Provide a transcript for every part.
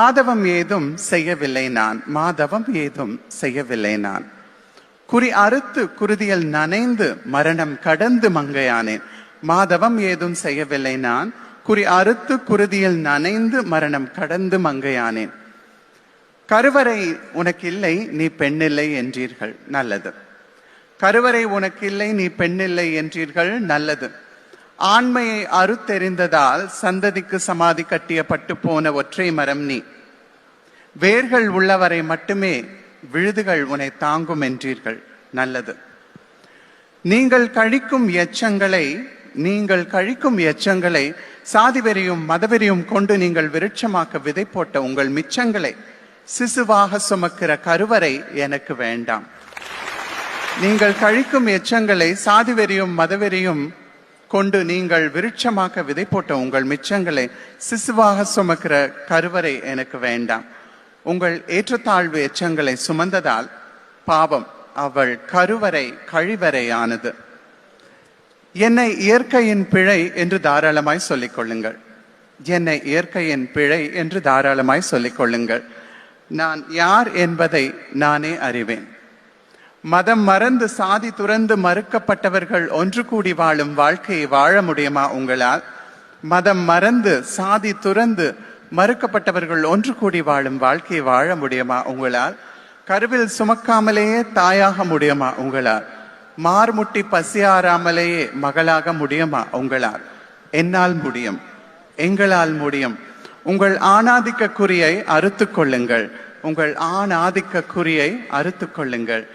மாதவம் ஏதும் செய்யவில்லை நான். மாதவம் ஏதும் செய்யவில்லை நான். குறி அறுத்து குருதியில் நனைந்து மரணம் கடந்து மங்கையானேன். மாதவம் ஏதும் செய்யவில்லை நான். குறி அறுத்து குருதியில் நனைந்து மரணம் கடந்து மங்கையானேன். கருவறை உனக்கில்லை நீ பெண்ணில்லை என்றீர்கள். நல்லது. கருவறை உனக்கில்லை நீ பெண்ணில்லை என்றீர்கள். நல்லது. ஆண்மையை அறுத்தெறிந்ததால் சந்ததிக்கு சமாதி கட்டியப்பட்டு போன ஒற்றை மரம் நீ. வேர்கள் உள்ளவரை மட்டுமே விழுதுகள் உன்னை தாங்கும் என்றீர்கள். நல்லது. நீங்கள் கழிக்கும் எச்சங்களை நீங்கள் கழிக்கும் எச்சங்களை சாதிவெறியும் மதவெறியும் கொண்டு நீங்கள் விருட்சமாக்க விதை போட்ட உங்கள் மிச்சங்களை சிசுவாக சுமக்கிற கருவறை எனக்கு வேண்டாம். நீங்கள் கழிக்கும் எச்சங்களை சாதிவெறியும் மதவெறியும் கொண்டு நீங்கள் விருட்சமாக்க விதை போட்ட உங்கள் மிச்சங்களை சிசுவாக சுமக்கிற கருவறை எனக்கு வேண்டாம். உங்கள் ஏற்றத்தாழ்வு எச்சங்களை சுமந்ததால் பாவம் அவள் கருவறை கழிவறையானது. என்னை இயற்கையின் பிழை என்று தாராளமாய் சொல்லிக் கொள்ளுங்கள் என்னை இயற்கையின் பிழை என்று தாராளமாய் சொல்லிக் கொள்ளுங்கள் நான் யார் என்பதை நானே அறிவேன். மதம் மறந்து சாதி துறந்து மறுக்கப்பட்டவர்கள் ஒன்று கூடி வாழும் வாழ்க்கையை வாழ முடியுமா உங்களால்? மதம் மறந்து சாதி துறந்து மறுக்கப்பட்டவர்கள் ஒன்று கூடி வாழும் வாழ்க்கையை வாழ முடியுமா உங்களால்? கருவில் சுமக்காமலேயே தாயாக முடியுமா உங்களால்? மார்முட்டி பசியாராமலேயே மகளாக முடியுமா உங்களால்? என்னால் முடியும் எங்களால் முடியும். உங்கள் ஆணாதிக்க குறியை அறுத்து கொள்ளுங்கள். உங்கள் ஆணாதிக்க குறியை அறுத்து கொள்ளுங்கள்.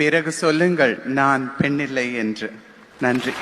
பிறகு சொல்லுங்கள் நான் பெண்ணில்லை என்று. நன்றி.